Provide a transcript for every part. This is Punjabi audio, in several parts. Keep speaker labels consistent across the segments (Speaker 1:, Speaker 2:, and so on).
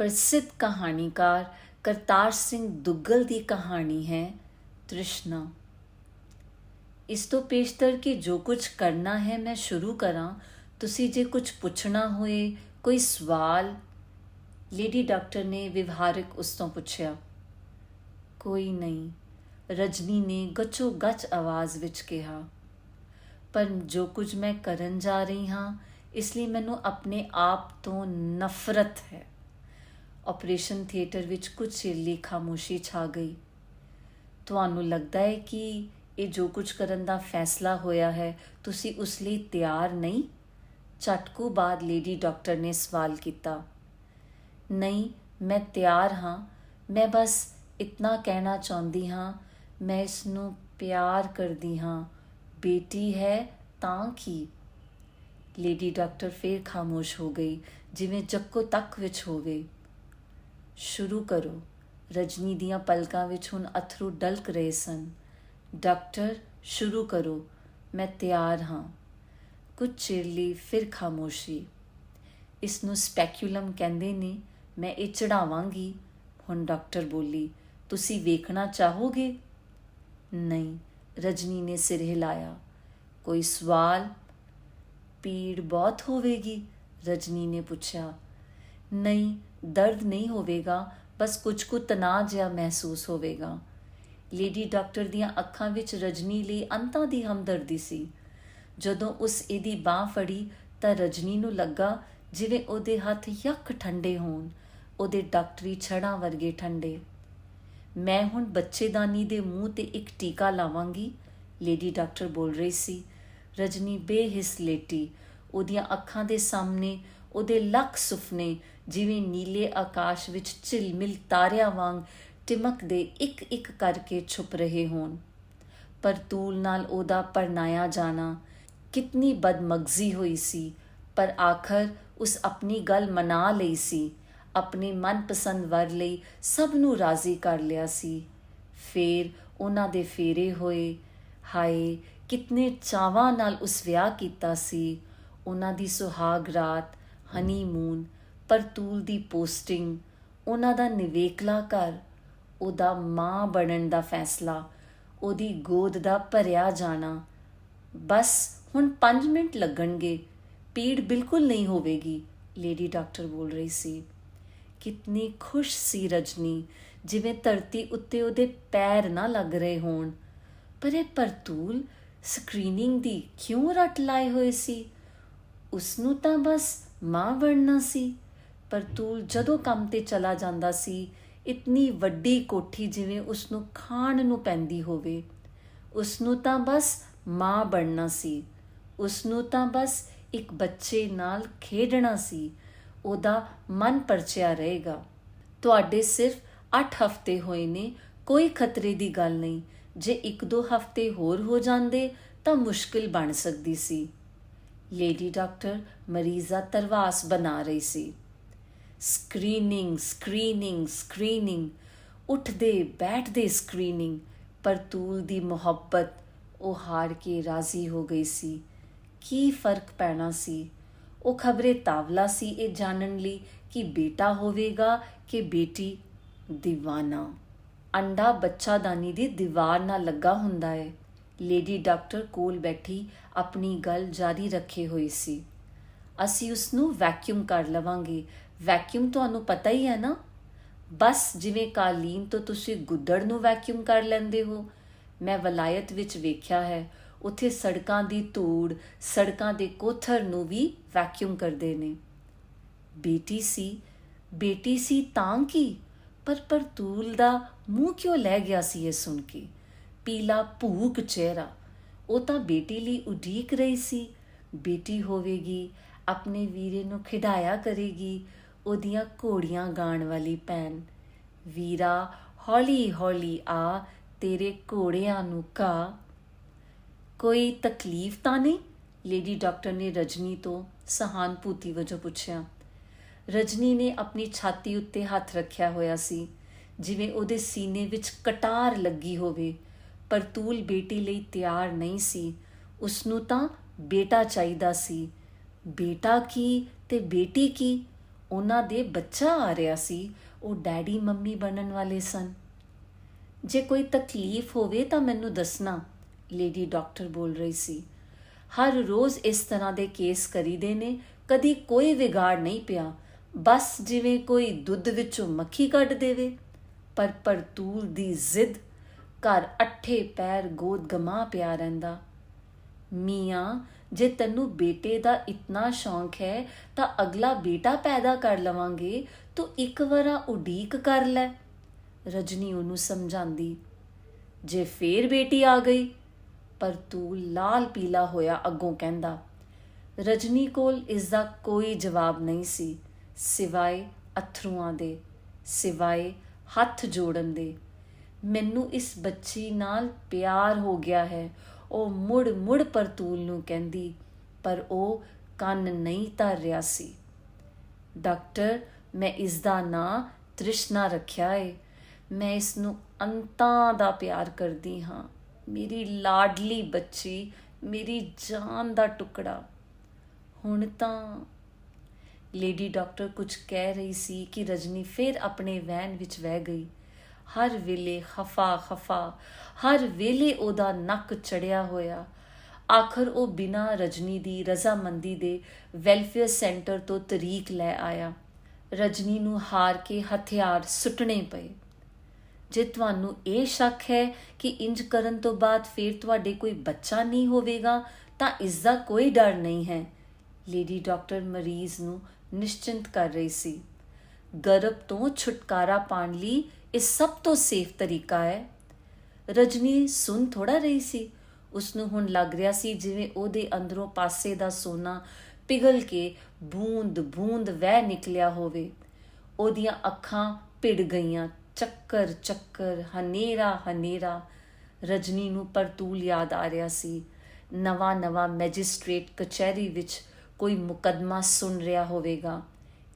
Speaker 1: ਪ੍ਰਸਿੱਧ ਕਹਾਣੀਕਾਰ ਕਰਤਾਰ ਸਿੰਘ ਦੁੱਗਲ ਦੀ ਕਹਾਣੀ ਹੈ ਤ੍ਰਿਸ਼ਨਾ। ਇਸ ਤੋਂ ਪੇਸ਼ਤਰ ਕਿ ਜੋ ਕੁਝ ਕਰਨਾ ਹੈ ਮੈਂ ਸ਼ੁਰੂ ਕਰਾਂ, ਤੁਸੀਂ ਜੇ ਕੁਝ ਪੁੱਛਣਾ ਹੋਏ, ਕੋਈ ਸਵਾਲ, ਲੇਡੀ ਡਾਕਟਰ ਨੇ ਵਿਵਹਾਰਿਕ ਉਸ ਤੋਂ ਪੁੱਛਿਆ, ਕੋਈ ਨਹੀਂ, ਰਜਨੀ ਨੇ ਗੱਚੋ ਗੱਚ ਆਵਾਜ਼ ਵਿੱਚ ਕਿਹਾ, ਪਰ ਜੋ ਕੁਝ ਮੈਂ ਕਰਨ ਜਾ ਰਹੀ ਹਾਂ, ਇਸ ਲਈ ਮੈਨੂੰ ਆਪਣੇ ਆਪ ਤੋਂ ਨਫ਼ਰਤ ਹੈ। ਆਪਰੇਸ਼ਨ ਥੀਏਟਰ ਵਿੱਚ ਕੁਝ ਚਿਰ ਲਈ ਖਾਮੋਸ਼ੀ ਛਾ ਗਈ। ਤੁਹਾਨੂੰ ਲੱਗਦਾ ਹੈ ਕਿ ਇਹ ਜੋ ਕੁਝ ਕਰਨ ਦਾ ਫੈਸਲਾ ਹੋਇਆ ਹੈ, ਤੁਸੀਂ ਉਸ ਲਈ ਤਿਆਰ ਨਹੀਂ? ਝਟਕੂ ਬਾਅਦ ਲੇਡੀ ਡਾਕਟਰ ਨੇ ਸਵਾਲ ਕੀਤਾ। ਨਹੀਂ, ਮੈਂ ਤਿਆਰ ਹਾਂ। ਮੈਂ ਬਸ ਇਤਨਾ ਕਹਿਣਾ ਚਾਹੁੰਦੀ ਹਾਂ, ਮੈਂ ਇਸ ਨੂੰ ਪਿਆਰ ਕਰਦੀ ਹਾਂ। ਬੇਟੀ ਹੈ ਤਾਂ ਕੀ? ਲੇਡੀ ਡਾਕਟਰ ਫੇਰ ਖਾਮੋਸ਼ ਹੋ ਗਈ, ਜਿਵੇਂ ਜੱਕੋ ਤੱਕ ਵਿੱਚ ਹੋਵੇ। ਸ਼ੁਰੂ ਕਰੋ। ਰਜਨੀ ਦੀਆਂ ਪਲਕਾਂ ਵਿੱਚ ਹੁਣ ਅਥਰੂ ਡਲਕ ਰਹੇ ਸਨ। ਡਾਕਟਰ, ਸ਼ੁਰੂ ਕਰੋ। ਮੈਂ ਤਿਆਰ ਹਾਂ। ਕੁਝ ਚਿਰ ਲਈ ਫਿਰ ਖਾਮੋਸ਼ੀ। ਇਸ ਨੂੰ ਸਪੈਕੂਲਮ ਕਹਿੰਦੇ ਨੇ, ਮੈਂ ਇਹ ਚੜਾਵਾਂਗੀ। ਹੁਣ ਡਾਕਟਰ ਬੋਲੀ, ਤੁਸੀਂ ਵੇਖਣਾ ਚਾਹੋਗੇ? ਨਹੀਂ, ਰਜਨੀ ਨੇ ਸਿਰ ਹਿਲਾਇਆ। ਕੋਈ ਸਵਾਲ? ਪੀੜ ਬਹੁਤ ਹੋਵੇਗੀ, ਰਜਨੀ ਨੇ ਪੁੱਛਿਆ। ਨਹੀਂ ਦਰਦ ਨਹੀਂ ਹੋਵੇਗਾ, ਬਸ ਕੁਝ ਕੁ ਤਣਾਅ ਜਿਹਾ ਮਹਿਸੂਸ ਹੋਵੇਗਾ। ਲੇਡੀ ਡਾਕਟਰ ਦੀਆਂ ਅੱਖਾਂ ਵਿੱਚ ਰਜਨੀ ਲਈ ਅੰਤਾਂ ਦੀ ਹਮਦਰਦੀ ਸੀ। ਜਦੋਂ ਉਸ ਇਹਦੀ ਬਾਹ ਫੜੀ ਤਾਂ ਰਜਨੀ ਨੂੰ ਲੱਗਾ ਜਿਵੇਂ ਉਹਦੇ ਹੱਥ ਯੱਕ ਠੰਡੇ ਹੋਣ, ਉਹਦੇ ਡਾਕਟਰੀ ਛੜਾਂ ਵਰਗੇ ਠੰਡੇ। ਮੈਂ ਹੁਣ ਬੱਚੇਦਾਨੀ ਦੇ ਮੂੰਹ ਤੇ ਇੱਕ ਟੀਕਾ ਲਾਵਾਂਗੀ, ਲੇਡੀ ਡਾਕਟਰ ਬੋਲ ਰਹੀ ਸੀ। ਰਜਨੀ ਬੇਹਿਸ ਲੇਟੀ, ਉਹਦੀਆਂ ਅੱਖਾਂ ਦੇ ਸਾਹਮਣੇ ਉਹਦੇ ਲੱਖ ਸੁਪਨੇ ਜਿਵੇਂ ਨੀਲੇ ਆਕਾਸ਼ ਵਿੱਚ ਝਿਲਮਿਲ ਤਾਰਿਆਂ ਵਾਂਗ ਟਿਮਕਦੇ ਇੱਕ ਇੱਕ ਕਰਕੇ ਛੁਪ ਰਹੇ ਹੋਣ। ਪਰ ਤੂਲ ਨਾਲ ਉਹਦਾ ਪਰਨਾਇਆ ਜਾਣਾ ਕਿਤਨੀ ਬਦਮਗਜ਼ੀ ਹੋਈ ਸੀ, ਪਰ ਆਖਰ ਉਸ ਆਪਣੀ ਗੱਲ ਮਨਾ ਲਈ ਸੀ, ਆਪਣੇ ਮਨਪਸੰਦ ਵਰ ਲਈ ਸਭ ਨੂੰ ਰਾਜ਼ੀ ਕਰ ਲਿਆ ਸੀ। ਫੇਰ ਉਹਨਾਂ ਦੇ ਫੇਰੇ ਹੋਏ, ਹਾਏ, ਕਿਤਨੇ ਚਾਵਾਂ ਨਾਲ ਉਸ ਵਿਆਹ ਕੀਤਾ ਸੀ। ਉਹਨਾਂ ਦੀ ਸੁਹਾਗ ਰਾਤ, ਹਨੀਮੂਨ ਪਰਤੂਲ ਦੀ ਪੋਸਟਿੰਗ, ਉਹਨਾਂ ਦਾ ਨਿਵੇਕਲਾ ਘਰ, ਉਹਦਾ ਮਾਂ ਬਣਨ ਦਾ ਫੈਸਲਾ, ਉਹਦੀ ਗੋਦ ਦਾ ਭਰਿਆ ਜਾਣਾ। ਬਸ ਹੁਣ 5 ਮਿੰਟ ਲੱਗਣਗੇ, ਪੀੜ ਬਿਲਕੁਲ ਨਹੀਂ ਹੋਵੇਗੀ, ਲੇਡੀ ਡਾਕਟਰ ਬੋਲ ਰਹੀ ਸੀ। ਕਿਤਨੀ ਖੁਸ਼ ਸੀ ਰਜਨੀ, ਜਿਵੇਂ ਧਰਤੀ ਉੱਤੇ ਉਹਦੇ ਪੈਰ ਨਾ ਲੱਗ ਰਹੇ ਹੋਣ। ਪਰ ਇਹ ਪਰਤੂਲ ਸਕਰੀਨਿੰਗ ਦੀ ਕਿਉਂ ਰਟ ਲਾਏ ਹੋਏ ਸੀ? ਉਸ ਨੂੰ ਤਾਂ ਬਸ ਮਾਂ ਬਣਨਾ ਸੀ। ਪਰਤੂਲ ਜਦੋਂ ਕੰਮ ਤੇ ਚਲਾ ਜਾਂਦਾ ਸੀ, ਇਤਨੀ ਵੱਡੀ ਕੋਠੀ ਜਿਵੇਂ ਉਸ ਨੂੰ ਖਾਣ ਨੂੰ ਪੈਂਦੀ ਹੋਵੇ। ਉਸ ਨੂੰ ਤਾਂ ਬਸ ਮਾਂ ਬਣਨਾ ਸੀ। ਉਸ ਨੂੰ ਤਾਂ ਬਸ ਇੱਕ ਬੱਚੇ ਨਾਲ ਖੇਡਣਾ ਸੀ। ਉਹਦਾ ਮਨ ਪਰਚਿਆ ਰਹੇਗਾ। ਤੁਹਾਡੇ ਸਿਰਫ 8 ਹਫ਼ਤੇ ਹੋਏ ਨੇ, ਕੋਈ ਖਤਰੇ ਦੀ ਗੱਲ ਨਹੀਂ। ਜੇ ਇੱਕ ਦੋ ਹਫ਼ਤੇ ਹੋਰ ਹੋ ਜਾਂਦੇ, ਤਾਂ ਮੁਸ਼ਕਿਲ ਬਣ ਸਕਦੀ ਸੀ। ਲੇਡੀ ਡਾਕਟਰ ਮਰੀਜ਼ਾ ਤਰਵਾਸ ਬਣਾ ਰਹੀ ਸੀ। ਸਕਰੀਨਿੰਗ ਸਕਰੀਨਿੰਗ ਸਕਰੀਨਿੰਗ ਉੱਠਦੇ, ਬੈਠਦੇ ਸਕਰੀਨਿੰਗ ਪਰਤੂਲ ਦੀ ਮੁਹੱਬਤ, ਉਹ ਹਾਰ ਕੇ ਰਾਜ਼ੀ ਹੋ ਗਈ ਸੀ। ਕੀ ਫ਼ਰਕ ਪੈਣਾ ਸੀ? ਉਹ ਖਬਰੇ ਤਾਵਲਾ ਸੀ ਇਹ ਜਾਣਨ ਲਈ ਕਿ ਬੇਟਾ ਹੋਵੇਗਾ ਕਿ ਬੇਟੀ دیਵਾਨਾ ਅੰਡਾ ਬੱਚਾਦਾਨੀ ਦੀ ਦੀਵਾਰ ਨਾਲ ਲੱਗਾ ਹੁੰਦਾ ਹੈ ਲੇਡੀ ਡਾਕਟਰ ਕੋਲ ਬੈਠੀ ਆਪਣੀ ਗੱਲ ਜਾਰੀ ਰੱਖੇ ਹੋਈ ਸੀ। ਅਸੀਂ ਉਸ ਨੂੰ ਵੈਕਿਊਮ ਕਰ ਲਵਾਂਗੇ। ਵੈਕਿਊਮ ਤੁਹਾਨੂੰ ਪਤਾ ਹੀ ਹੈ ਨਾ? ਬਸ ਜਿਵੇਂ ਕਾਲੀਨ ਤੋਂ ਤੁਸੀਂ ਗੁੱਦੜ ਨੂੰ ਵੈਕਿਊਮ ਕਰ ਲੈਂਦੇ ਹੋ। ਮੈਂ ਵਲਾਇਤ ਵਿੱਚ ਵੇਖਿਆ ਹੈ, ਉੱਥੇ ਸੜਕਾਂ ਦੀ ਧੂੜ, ਸੜਕਾਂ ਦੇ ਕੋਥਰ ਨੂੰ ਵੀ ਵੈਕਿਊਮ ਕਰਦੇ ਨੇ। ਬੇਟੀ ਸੀ ਬੇਟੀ ਸੀ ਤਾਂ ਕੀ? ਪਰ ਪਰਤੂਲ ਦਾ ਮੂੰਹ ਕਿਉਂ ਲੈ ਗਿਆ ਸੀ ਇਹ ਸੁਣ ਕੇ? ਪੀਲਾ ਭੂਕ ਚਿਹਰਾ। ਉਹ ਤਾਂ ਬੇਟੀ ਲਈ ਉਡੀਕ ਰਹੀ ਸੀ। ਬੇਟੀ ਹੋਵੇਗੀ, ਆਪਣੇ ਵੀਰੇ ਨੂੰ ਖਿਡਾਇਆ ਕਰੇਗੀ। ਉਹਦੀਆਂ ਘੋੜੀਆਂ ਗਾਣ ਵਾਲੀ ਭੈਣ, ਵੀਰਾ, ਹੌਲੀ ਹੌਲੀ ਆ, ਤੇਰੇ ਘੋੜਿਆਂ ਨੂੰ ਕਾ ਕੋਈ ਤਕਲੀਫ ਤਾਂ ਨਹੀਂ? ਲੇਡੀ ਡਾਕਟਰ ਨੇ ਰਜਨੀ ਤੋਂ ਸਹਾਨਭੂਤੀ ਵਜੋਂ ਪੁੱਛਿਆ। ਰਜਨੀ ਨੇ ਆਪਣੀ ਛਾਤੀ ਉੱਤੇ ਹੱਥ ਰੱਖਿਆ ਹੋਇਆ ਸੀ। ਜਿਵੇਂ ਉਹਦੇ ਸੀਨੇ ਵਿੱਚ ਕਟਾਰ ਲੱਗੀ ਹੋਵੇ, ਪਰ ਤੂਲ ਬੇਟੀ ਲਈ ਤਿਆਰ ਨਹੀਂ ਸੀ। ਉਸ ਨੂੰ ਤਾਂ ਬੇਟਾ ਚਾਹੀਦਾ ਸੀ। ਬੇਟਾ ਕੀ ਤੇ ਬੇਟੀ ਕੀ? ਉਹਨਾਂ ਦੇ ਬੱਚਾ ਆ ਰਿਹਾ ਸੀ, ਉਹ ਡੈਡੀ ਮੰਮੀ ਬਣਨ ਵਾਲੇ ਸਨ। ਜੇ ਕੋਈ ਤਕਲੀਫ ਹੋਵੇ ਤਾਂ ਮੈਨੂੰ ਦੱਸਣਾ, ਲੇਡੀ ਡਾਕਟਰ ਬੋਲ ਰਹੀ ਸੀ। ਹਰ ਰੋਜ਼ ਇਸ ਤਰ੍ਹਾਂ ਦੇ ਕੇਸ ਕਰੀਦੇ ਨੇ, ਕਦੀ ਕੋਈ ਵਿਗਾੜ ਨਹੀਂ ਪਿਆ। ਬਸ ਜਿਵੇਂ ਕੋਈ ਦੁੱਧ ਵਿੱਚੋਂ ਮੱਖੀ ਕੱਢ ਦੇਵੇ। ਪਰ ਪਰਤੂਲ ਦੀ ਜ਼ਿੱਦ, ਘਰ ਅੱਠੇ ਪੈਰ ਗੋਦ ਗਮਾ ਪਿਆ ਰਹਿੰਦਾ। ਮੀਆਂ, ਜੇ ਤੈਨੂੰ ਬੇਟੇ ਦਾ ਇਤਨਾ ਸ਼ੌਂਕ ਹੈ, ਤਾਂ ਅਗਲਾ ਬੇਟਾ ਪੈਦਾ ਕਰ ਲਵਾਂਗੇ, ਤੂੰ ਇੱਕ ਵਾਰਾ ਉਡੀਕ ਕਰ ਲੈ। ਰਜਨੀ ਉਹਨੂੰ ਸਮਝਾਉਂਦੀ, ਜੇ ਫੇਰ ਬੇਟੀ ਆ ਗਈ, ਪਰ ਤੂੰ ਲਾਲ ਪੀਲਾ ਹੋਇਆ ਅੱਗੋਂ ਕਹਿੰਦਾ। ਰਜਨੀ ਕੋਲ ਇਸ ਦਾ ਕੋਈ ਜਵਾਬ ਨਹੀਂ ਸੀ। ਸਿਵਾਏ ਅਥਰੂਆਂ ਦੇ, ਸਿਵਾਏ ਹੱਥ ਜੋੜਨ ਦੇ। ਮੈਨੂੰ ਇਸ ਬੱਚੀ ਨਾਲ ਪਿਆਰ ਹੋ ਗਿਆ ਹੈ ਉਹ ਮੁੜ ਮੁੜ ਪਰਤੂਲ ਨੂੰ ਕਹਿੰਦੀ, ਪਰ ਉਹ ਕੰਨ ਨਹੀਂ ਧਰ ਰਿਹਾ ਸੀ। ਡਾਕਟਰ, ਮੈਂ ਇਸ ਦਾ ਨਾਂ ਤ੍ਰਿਸ਼ਨਾ ਰੱਖਿਆ ਏ। ਮੈਂ ਇਸ ਨੂੰ ਅੰਤਾਂ ਦਾ ਪਿਆਰ ਕਰਦੀ ਹਾਂ। ਮੇਰੀ ਲਾਡਲੀ ਬੱਚੀ, ਮੇਰੀ ਜਾਨ ਦਾ ਟੁਕੜਾ। ਹੁਣ ਤਾਂ ਲੇਡੀ ਡਾਕਟਰ ਕੁਝ ਕਹਿ ਰਹੀ ਸੀ ਕਿ ਰਜਨੀ ਫਿਰ ਆਪਣੇ ਵੈਨ ਵਿੱਚ ਵਹਿ ਗਈ। ਹਰ ਵੇਲੇ ਖਫਾ ਖਫਾ। ਹਰ ਵੇਲੇ ਉਹਦਾ ਨੱਕ ਚੜਿਆ ਹੋਇਆ। ਆਖਰ ਉਹ ਬਿਨਾ ਰਜਨੀ ਦੀ, ਰਜ਼ਾਮੰਦੀ ਦੇ ਵੈਲਫੇਅਰ ਸੈਂਟਰ ਤੋਂ ਤਰੀਕ ਲੈ ਆਇਆ। ਰਜਨੀ ਨੂੰ ਹਾਰ ਕੇ ਹਥਿਆਰ ਸੁੱਟਣੇ ਪਏ। ਜੇ ਤੁਹਾਨੂੰ ਇਹ ਸ਼ੱਕ ਹੈ ਕਿ ਇੰਜ ਕਰਨ ਤੋਂ ਬਾਅਦ ਫਿਰ ਤੁਹਾਡੇ ਕੋਈ ਬੱਚਾ ਨਹੀਂ ਹੋਵੇਗਾ, ਤਾਂ ਇਸ ਦਾ ਕੋਈ ਡਰ ਨਹੀਂ ਹੈ। ਲੇਡੀ ਡਾਕਟਰ ਮਰੀਜ਼ ਨੂੰ ਨਿਸ਼ਚਿੰਤ ਕਰ ਰਹੀ ਸੀ। ਗਰਭ ਤੋਂ ਛੁਟਕਾਰਾ ਪਾਣ ਲਈ ਇਹ ਸਭ ਤੋਂ ਸੇਫ ਤਰੀਕਾ ਹੈ ਰਜਨੀ ਸੁਣ ਥੋੜਾ ਰਹੀ ਸੀ ਉਸ ਨੂੰ ਹੁਣ ਲੱਗ ਰਿਹਾ ਸੀ ਜਿਵੇਂ ਉਹਦੇ ਅੰਦਰੋਂ ਪਾਸੇ ਦਾ ਸੋਨਾ ਪਿਘਲ ਕੇ ਬੂੰਦ ਬੂੰਦ ਵਹਿ ਨਿਕਲਿਆ ਹੋਵੇ ਉਹਦੀਆਂ ਅੱਖਾਂ ਭਿੜ ਗਈਆਂ ਚੱਕਰ ਚੱਕਰ ਹਨੇਰਾ ਹਨੇਰਾ ਰਜਨੀ ਨੂੰ ਪਰਤੂਲ ਯਾਦ ਆ ਰਿਹਾ ਸੀ ਨਵਾਂ ਨਵਾਂ ਮੈਜਿਸਟ੍ਰੇਟ ਕਚਹਿਰੀ ਵਿੱਚ ਕੋਈ ਮੁਕਦਮਾ ਸੁਣ ਰਿਹਾ ਹੋਵੇਗਾ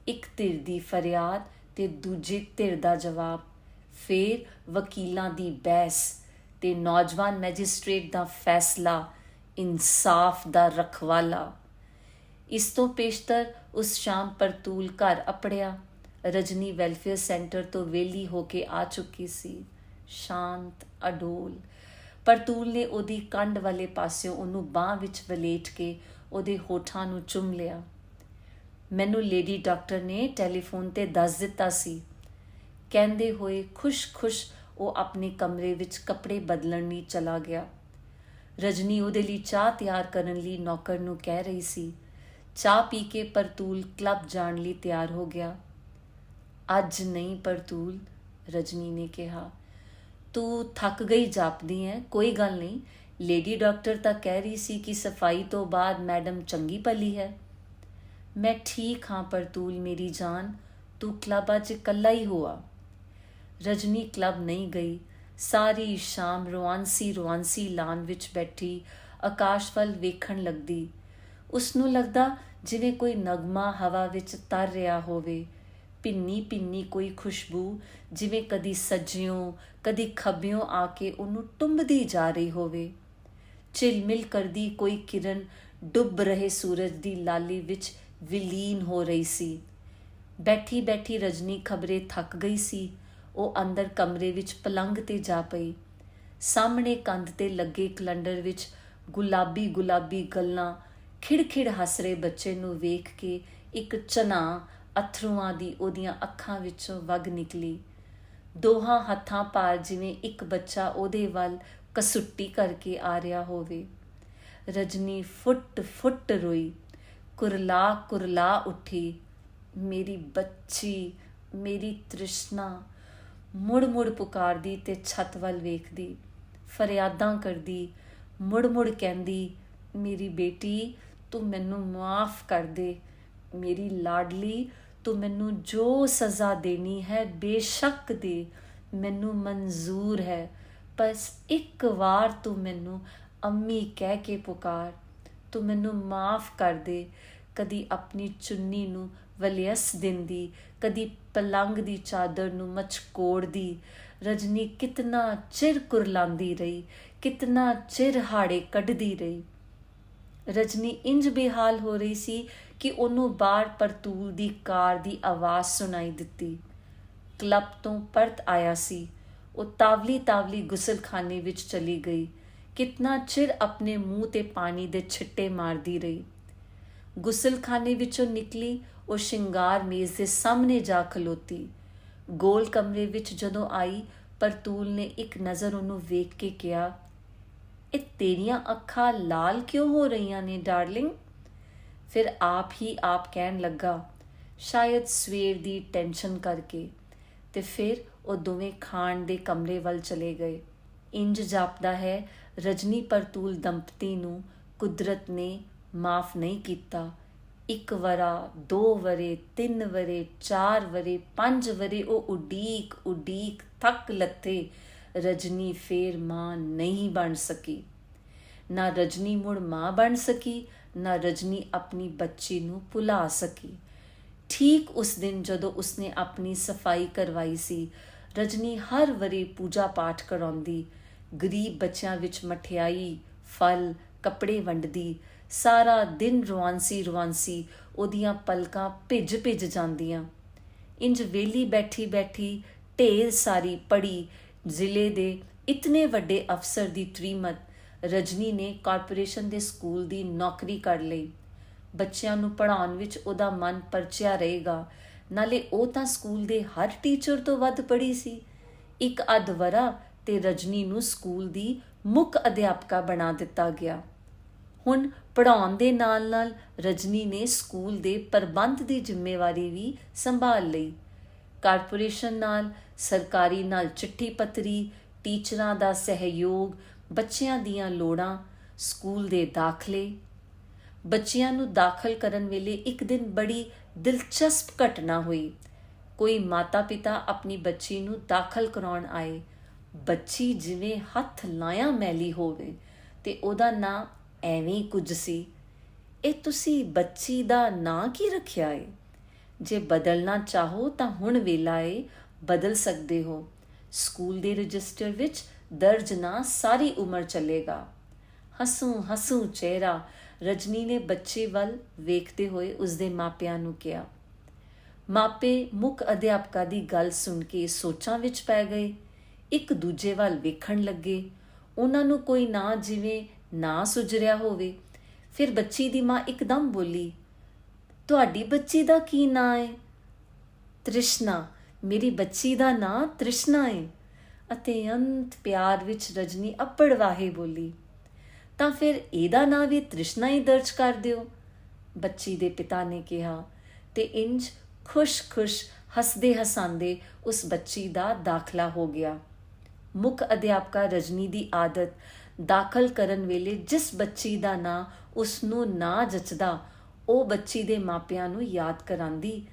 Speaker 1: ਇੱਕ ਧਿਰ ਦੀ ਫਰਿਆਦ ਤੇ ਦੂਜੇ ਧਿਰ ਦਾ ਜਵਾਬ ਫਿਰ ਵਕੀਲਾਂ ਦੀ ਬਹਿਸ ਤੇ ਨੌਜਵਾਨ ਮੈਜਿਸਟ੍ਰੇਟ ਦਾ ਫੈਸਲਾ, ਇਨਸਾਫ ਦਾ ਰਖਵਾਲਾ। ਇਸ ਤੋਂ ਪੇਸ਼ਤਰ ਉਸ ਸ਼ਾਮ ਪਰਤੂਲ ਘਰ ਅਪੜਿਆ। ਰਜਨੀ ਵੈਲਫੇਅਰ ਸੈਂਟਰ ਤੋਂ ਵੇਲੀ ਹੋ ਕੇ ਆ ਚੁੱਕੀ ਸੀ। ਸ਼ਾਂਤ, ਅਡੋਲ। ਪਰਤੂਲ ਨੇ ਉਹਦੀ ਕੰਡ ਵਾਲੇ ਪਾਸਿਓਂ ਉਹਨੂੰ ਬਾਹ ਵਿੱਚ ਵਲੇਟ ਕੇ ਉਹਦੇ ਹੋਠਾਂ ਨੂੰ ਚੁੰਮ ਲਿਆ। ਮੈਨੂੰ ਲੇਡੀ ਡਾਕਟਰ ਨੇ ਟੈਲੀਫੋਨ ਤੇ ਦੱਸ ਦਿੱਤਾ ਸੀ। ਕਹਿੰਦੇ ਹੋਏ ਖੁਸ਼-ਖੁਸ਼ ਉਹ ਆਪਣੇ ਕਮਰੇ ਵਿੱਚ ਕੱਪੜੇ ਬਦਲਣ ਲਈ ਚਲਾ ਗਿਆ। ਰਜਨੀ ਉਹਦੇ ਲਈ ਚਾਹ ਤਿਆਰ ਕਰਨ ਲਈ ਨੌਕਰ ਨੂੰ ਕਹਿ ਰਹੀ ਸੀ। ਚਾਹ ਪੀ ਕੇ ਪਰਤੂਲ ਕਲੱਬ ਜਾਣ ਲਈ ਤਿਆਰ ਹੋ ਗਿਆ। ਅੱਜ ਨਹੀਂ ਪਰਤੂਲ, ਰਜਨੀ ਨੇ ਕਿਹਾ। ਤੂੰ ਥੱਕ ਗਈ ਜਾਪਦੀ ਹੈ, ਕੋਈ ਗੱਲ ਨਹੀਂ। ਲੇਡੀ ਡਾਕਟਰ ਤਾਂ ਕਹਿ ਰਹੀ ਸੀ ਕਿ ਸਫ਼ਾਈ ਤੋਂ ਬਾਅਦ ਮੈਡਮ ਚੰਗੀ ਭਲੀ ਹੈ। ਮੈਂ ਠੀਕ ਹਾਂ ਪਰਤੂਲ, ਮੇਰੀ ਜਾਨ। ਤੂੰ ਕਲੱਬ ਅੱਜ ਇਕੱਲਾ ਹੀ ਹੋਆ। ਰਜਨੀ ਕਲੱਬ ਨਹੀਂ ਗਈ। ਸਾਰੀ ਸ਼ਾਮ ਰਵਾਂਸੀ ਰਵਾਂਸੀ ਲਾਨ ਵਿੱਚ ਬੈਠੀ ਆਕਾਸ਼ ਵੱਲ ਵੇਖਣ ਲੱਗਦੀ। ਉਸ ਨੂੰ ਲੱਗਦਾ ਜਿਵੇਂ ਕੋਈ ਨਗਮਾ ਹਵਾ ਵਿੱਚ ਤਰ ਰਿਹਾ ਹੋਵੇ। ਪਿੰਨੀ ਪਿੰਨੀ ਕੋਈ ਖੁਸ਼ਬੂ, ਜਿਵੇਂ ਕਦੀ ਸੱਜਿਓਂ, ਕਦੀ ਖੱਬਿਓਂ ਆ ਕੇ ਉਹਨੂੰ ਟੁੰਬਦੀ ਜਾ ਰਹੀ ਹੋਵੇ। ਚਿਲਮਿਲ ਕਰਦੀ ਕੋਈ ਕਿਰਨ ਡੁੱਬ ਰਹੇ ਸੂਰਜ ਦੀ ਲਾਲੀ ਵਿੱਚ ਵਿਲੀਨ ਹੋ ਰਹੀ ਸੀ। ਬੈਠੀ ਬੈਠੀ ਰਜਨੀ ਖਬਰੇ ਥੱਕ ਗਈ ਸੀ। ਉਹ ਅੰਦਰ ਕਮਰੇ ਵਿੱਚ ਪਲੰਗ ਤੇ ਜਾ ਪਈ। ਸਾਹਮਣੇ ਕੰਧ ਤੇ ਲੱਗੇ ਕੈਲੰਡਰ ਵਿੱਚ ਗੁਲਾਬੀ ਗੁਲਾਬੀ ਗੱਲਾਂ, ਖਿੜਖਿੜ ਹੱਸ ਰਹੇ ਬੱਚੇ ਨੂੰ ਵੇਖ ਕੇ ਇੱਕ ਚਨਾ ਅਥਰੂਆਂ ਦੀ ਉਹਦੀਆਂ ਅੱਖਾਂ ਵਿੱਚੋਂ ਵਗ ਨਿਕਲੀ। ਦੋਹਾਂ ਹੱਥਾਂ ਪਾਰ ਜਿਵੇਂ ਇੱਕ ਬੱਚਾ ਉਹਦੇ ਵੱਲ ਕਸੁੱਟੀ ਕਰਕੇ ਆ ਰਿਹਾ ਹੋਵੇ। ਰਜਨੀ ਫੁੱਟ ਫੁੱਟ ਰੋਈ। ਕੁਰਲਾ ਕੁਰਲਾ ਉੱਠੀ। ਮੇਰੀ ਬੱਚੀ, ਮੇਰੀ ਤ੍ਰਿਸ਼ਨਾ ਮੁੜ ਮੁੜ ਪੁਕਾਰਦੀ ਤੇ ਛੱਤ ਵੱਲ ਵੇਖਦੀ, ਫਰਿਆਦਾਂ ਕਰਦੀ ਮੁੜ ਮੁੜ ਕਹਿੰਦੀ, ਮੇਰੀ ਬੇਟੀ, ਤੂੰ ਮੈਨੂੰ ਮਾਫ ਕਰ ਦੇ। ਮੇਰੀ ਲਾਡਲੀ, ਤੂੰ ਮੈਨੂੰ ਜੋ ਸਜ਼ਾ ਦੇਣੀ ਹੈ, ਬੇਸ਼ੱਕ ਦੇ। ਮੈਨੂੰ ਮਨਜ਼ੂਰ ਹੈ। ਬਸ ਇੱਕ ਵਾਰ ਤੂੰ ਮੈਨੂੰ ਅੰਮੀ ਕਹਿ ਕੇ ਪੁਕਾਰ। ਤੂੰ ਮੈਨੂੰ ਮਾਫ ਕਰ ਦੇ। ਕਦੀ ਆਪਣੀ ਚੁੰਨੀ ਨੂੰ ਵਲਿਅਸ ਦਿੰਦੀ ਕਦੀ ਪਲੰਗ ਦੀ ਚਾਦਰ ਨੂੰ ਮਚਕੋੜਦੀ ਰਜਨੀ ਕਿਤਨਾ ਚਿਰ ਕੁਰਲਾਂਦੀ ਰਹੀ, ਕਿਤਨਾ ਚਿਰ ਹਾੜੇ ਕੱਢਦੀ ਰਹੀ। ਰਜਨੀ ਇੰਜ ਬੇਹਾਲ ਹੋ ਰਹੀ ਸੀ ਕਿ ਉਹਨੂੰ ਬਾਹਰ ਪਰਤੂਲ ਦੀ ਕਾਰ ਦੀ ਆਵਾਜ਼ ਸੁਣਾਈ ਦਿੱਤੀ। ਕਲੱਬ ਤੋਂ ਪਰਤ ਆਇਆ ਸੀ। ਉਹ ਤਾਵਲੀ ਤਾਵਲੀ ਗੁਸਲਖਾਨੇ ਵਿੱਚ ਚਲੀ ਗਈ। ਕਿਤਨਾ ਚਿਰ ਆਪਣੇ ਮੂੰਹ ਤੇ ਪਾਣੀ ਦੇ ਛਿੱਟੇ ਮਾਰਦੀ ਰਹੀ। ਗੁਸਲਖਾਨੇ ਵਿੱਚੋਂ ਨਿਕਲੀ ਉਹ ਸ਼ਿੰਗਾਰ ਮੇਜ਼ ਦੇ ਸਾਹਮਣੇ ਜਾ ਖਲੋਤੀ। ਗੋਲ ਕਮਰੇ ਵਿੱਚ ਜਦੋਂ ਆਈ, ਪਰਤੂਲ ਨੇ ਇੱਕ ਨਜ਼ਰ ਉਹਨੂੰ ਵੇਖ ਕੇ ਕਿਹਾ, ਇਹ ਤੇਰੀਆਂ ਅੱਖਾਂ ਲਾਲ ਕਿਉਂ ਹੋ ਰਹੀਆਂ ਨੇ, ਡਾਰਲਿੰਗ? ਫਿਰ ਆਪ ਹੀ ਆਪ ਕਹਿਣ ਲੱਗਾ, ਸ਼ਾਇਦ ਸਵੇਰ ਦੀ ਟੈਨਸ਼ਨ ਕਰਕੇ। ਤੇ ਫਿਰ ਉਹ ਦੋਵੇਂ ਖਾਣ ਦੇ ਕਮਰੇ ਵੱਲ ਚਲੇ ਗਏ। ਇੰਜ ਜਾਪਦਾ ਹੈ, ਰਜਨੀ ਪਰਤੂਲ ਦੰਪਤੀ ਨੂੰ ਕੁਦਰਤ ਨੇ ਮਾਫ ਨਹੀਂ ਕੀਤਾ। ਇੱਕ ਵਰਾ, ਦੋ ਵਰੇ, ਤਿੰਨ ਵਰੇ, ਚਾਰ ਵਰੇ, ਪੰਜ ਵਰੇ, ਉਹ ਉਡੀਕ ਉਡੀਕ ਥੱਕ ਲੱਥੇ ਰਜਨੀ ਫੇਰ ਮਾਂ ਨਹੀਂ ਬਣ ਸਕੀ। ਨਾ ਰਜਨੀ ਮੁੜ ਮਾਂ ਬਣ ਸਕੀ, ਨਾ ਰਜਨੀ ਆਪਣੀ ਬੱਚੀ ਨੂੰ ਭੁਲਾ ਸਕੀ। ਠੀਕ ਉਸ ਦਿਨ ਜਦੋਂ ਉਸਨੇ ਆਪਣੀ ਸਫ਼ਾਈ ਕਰਵਾਈ ਸੀ, ਰਜਨੀ ਹਰ ਵਰੇ ਪੂਜਾ ਪਾਠ ਕਰਾਉਂਦੀ, ਗਰੀਬ ਬੱਚਿਆਂ ਵਿੱਚ ਮਠਿਆਈ, ਫਲ, ਕੱਪੜੇ ਵੰਡਦੀ ਸਾਰਾ ਦਿਨ ਰਵਾਂਸੀ ਰਵਾਂਸੀ ਉਹਦੀਆਂ ਪਲਕਾਂ ਭਿੱਜ ਭਿੱਜ ਜਾਂਦੀਆਂ। ਇੰਜ ਵੇਲੀ ਬੈਠੀ ਬੈਠੀ ਢੇਰ ਸਾਰੀ ਪੜੀ ਜ਼ਿਲ੍ਹੇ ਦੇ ਇਤਨੇ ਵੱਡੇ ਅਫਸਰ ਦੀ ਤ੍ਰੀਮਤ ਰਜਨੀ ਨੇ ਕਾਰਪੋਰੇਸ਼ਨ ਦੇ ਸਕੂਲ ਦੀ ਨੌਕਰੀ ਕਰ ਲਈ। ਬੱਚਿਆਂ ਨੂੰ ਪੜ੍ਹਾਉਣ ਵਿੱਚ ਉਹਦਾ ਮਨ ਪਰਚਿਆ ਰਹੇਗਾ। ਨਾਲੇ ਉਹ ਤਾਂ ਸਕੂਲ ਦੇ ਹਰ ਟੀਚਰ ਤੋਂ ਵੱਧ ਪੜ੍ਹੀ ਸੀ। ਇੱਕ ਅਧਵਰਾ ਤੇ ਰਜਨੀ ਨੂੰ ਸਕੂਲ ਦੀ ਮੁੱਖ ਅਧਿਆਪਕਾ ਬਣਾ ਦਿੱਤਾ ਗਿਆ। ਹੁਣ ਪੜਾਉਣ ਦੇ ਨਾਲ-ਨਾਲ ਰਜਨੀ ਨੇ ਸਕੂਲ ਦੇ ਪ੍ਰਬੰਧ ਦੀ ਜ਼ਿੰਮੇਵਾਰੀ ਵੀ ਸੰਭਾਲ ਲਈ। ਕਾਰਪੋਰੇਸ਼ਨ ਨਾਲ, ਸਰਕਾਰੀ ਨਾਲ ਚਿੱਠੀ ਪੱਤਰੀ, ਟੀਚਰਾਂ ਦਾ ਸਹਿਯੋਗ, ਬੱਚਿਆਂ ਦੀਆਂ ਲੋੜਾਂ, ਸਕੂਲ ਦੇ ਦਾਖਲੇ। ਬੱਚਿਆਂ ਨੂੰ ਦਾਖਲ ਕਰਨ ਵੇਲੇ ਇੱਕ ਦਿਨ ਬੜੀ ਦਿਲਚਸਪ ਘਟਨਾ ਹੋਈ। ਕੋਈ ਮਾਤਾ-ਪਿਤਾ ਆਪਣੀ ਬੱਚੀ ਨੂੰ ਦਾਖਲ ਕਰਾਉਣ ਆਏ। ਬੱਚੀ ਜਿਵੇਂ ਹੱਥ ਲਾਇਆ ਮੈਲੀ ਹੋਵੇ ਤੇ ਉਹਦਾ ਨਾਂ ਐਵੇਂ ਕੁਝ ਸੀ। ਇਹ ਤੁਸੀਂ ਬੱਚੀ ਦਾ ਨਾਂ ਕੀ ਰੱਖਿਆ ਏ? ਜੇ ਬਦਲਣਾ ਚਾਹੋ ਤਾਂ ਹੁਣ ਵੇਲਾ ਏ, ਬਦਲ ਸਕਦੇ ਹੋ। ਸਕੂਲ ਦੇ ਰਜਿਸਟਰ ਵਿੱਚ ਦਰਜ ਨਾਂ ਸਾਰੀ ਉਮਰ ਚੱਲੇਗਾ। ਹਸੂ ਹਸੂ ਚਿਹਰਾ ਰਜਨੀ ਨੇ ਬੱਚੇ ਵੱਲ ਵੇਖਦੇ ਹੋਏ ਉਸਦੇ ਮਾਪਿਆਂ ਨੂੰ ਕਿਹਾ। ਮਾਪੇ ਮੁੱਖ ਅਧਿਆਪਕਾ ਦੀ ਗੱਲ ਸੁਣ ਕੇ ਸੋਚਾਂ ਵਿੱਚ ਪੈ ਗਏ। ਇੱਕ ਦੂਜੇ ਵੱਲ ਵੇਖਣ ਲੱਗੇ। ਉਹਨਾਂ ਨੂੰ ਕੋਈ ਨਾ ਜਿਵੇਂ ਨਾ ਸੁਜਰਿਆ ਹੋਵੇ। ਫਿਰ ਬੱਚੀ ਦੀ ਮਾਂ ਇੱਕਦਮ ਬੋਲੀ, ਤੁਹਾਡੀ ਬੱਚੀ ਦਾ ਕੀ ਨਾਂ ਹੈ ਤ੍ਰਿਸ਼ਨਾ, ਮੇਰੀ ਬੱਚੀ ਦਾ ਨਾਂ ਤ੍ਰਿਸ਼ਨਾ ਹੈ ਅਤੇ ਅੰਤ ਪਿਆਰ ਵਿੱਚ ਰਜਨੀ ਅੱਪੜ ਬੋਲੀ, ਤਾਂ ਫਿਰ ਇਹਦਾ ਨਾਂ ਵੀ ਤ੍ਰਿਸ਼ਨਾ ਹੀ ਦਰਜ ਕਰ ਦਿਓ। ਬੱਚੀ ਦੇ ਪਿਤਾ ਨੇ ਕਿਹਾ ਤੇ ਇੰਜ ਖੁਸ਼-ਖੁਸ਼, ਹੱਸਦੇ ਹਸਾਂਦੇ ਉਸ ਬੱਚੀ ਦਾ ਦਾਖਲਾ ਹੋ ਗਿਆ। ਮੁੱਖ ਅਧਿਆਪਕਾ ਰਜਨੀ ਦੀ ਆਦਤ ਦਾਖਲ ਕਰਨ ਵੇਲੇ ਜਿਸ ਬੱਚੀ ਦਾ ਨਾਂ ਉਸ ਨੂੰ ਨਾ ਜਚਦਾ, ਉਹ ਬੱਚੀ ਦੇ ਮਾਪਿਆਂ ਨੂੰ ਯਾਦ ਕਰਾਂਦੀ,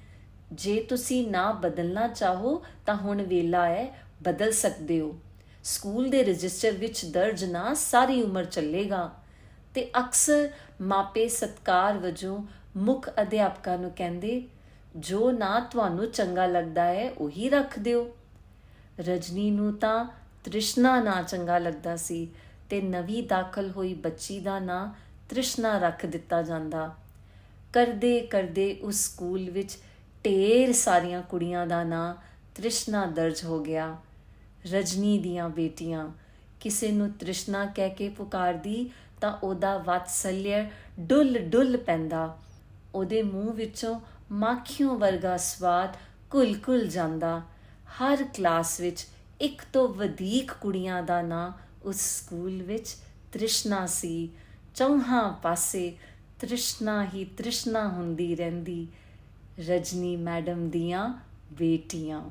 Speaker 1: ਜੇ ਤੁਸੀਂ ਨਾ ਬਦਲਣਾ ਚਾਹੋ ਤਾਂ ਹੁਣ ਵੇਲਾ ਹੈ ਬਦਲ ਸਕਦੇ ਹੋ। ਸਕੂਲ ਦੇ ਰਜਿਸਟਰ ਵਿੱਚ ਦਰਜ ਨਾ ਸਾਰੀ ਉਮਰ ਚੱਲੇਗਾ। ਤੇ ਅਕਸਰ ਮਾਪੇ ਸਤਕਾਰ ਵਜੋਂ ਮੁੱਖ ਅਧਿਆਪਕਾਂ ਨੂੰ ਕਹਿੰਦੇ, ਜੋ ਨਾ ਤੁਹਾਨੂੰ ਚੰਗਾ ਲੱਗਦਾ ਹੈ ਉਹੀ ਰੱਖ ਦਿਓ। ਰਜਨੀ ਨੂੰ ਤਾਂ ਤ੍ਰਿਸ਼ਨਾ ਨਾ ਚੰਗਾ ਲੱਗਦਾ ਸੀ ਤੇ ਨਵੀਂ ਦਾਖਲ ਹੋਈ ਬੱਚੀ ਦਾ ਨਾਂ ਤ੍ਰਿਸ਼ਨਾ ਰੱਖ ਦਿੱਤਾ ਜਾਂਦਾ। ਕਰਦੇ ਕਰਦੇ ਉਸ ਸਕੂਲ ਵਿੱਚ ਢੇਰ ਸਾਰੀਆਂ ਕੁੜੀਆਂ ਦਾ ਨਾਂ ਤ੍ਰਿਸ਼ਨਾ ਦਰਜ ਹੋ ਗਿਆ। ਰਜਨੀ ਦੀਆਂ ਬੇਟੀਆਂ, ਕਿਸੇ ਨੂੰ ਤ੍ਰਿਸ਼ਨਾ ਕਹਿ ਕੇ ਪੁਕਾਰਦੀ ਤਾਂ ਉਹਦਾ ਵਾਤਸલ્ય ਡੁੱਲ ਡੁੱਲ ਪੈਂਦਾ। ਉਹਦੇ ਮੂੰਹ ਵਿੱਚੋਂ ਮਾਖੀਆਂ ਵਰਗਾ ਸਵਾਦ ਕੁਲ-ਕੁਲ ਜਾਂਦਾ। ਹਰ ਕਲਾਸ ਵਿੱਚ ਇੱਕ ਤੋਂ ਵਧੇਕ ਕੁੜੀਆਂ ਦਾ ਨਾਂ ਉਸ ਸਕੂਲ ਵਿੱਚ ਤ੍ਰਿਸ਼ਨਾ ਸੀ। ਚੌਹਾਂ ਪਾਸੇ ਤ੍ਰਿਸ਼ਨਾ ਹੀ ਤ੍ਰਿਸ਼ਨਾ ਹੁੰਦੀ ਰਹਿੰਦੀ। ਰਜਨੀ ਮੈਡਮ ਦੀਆਂ ਬੇਟੀਆਂ।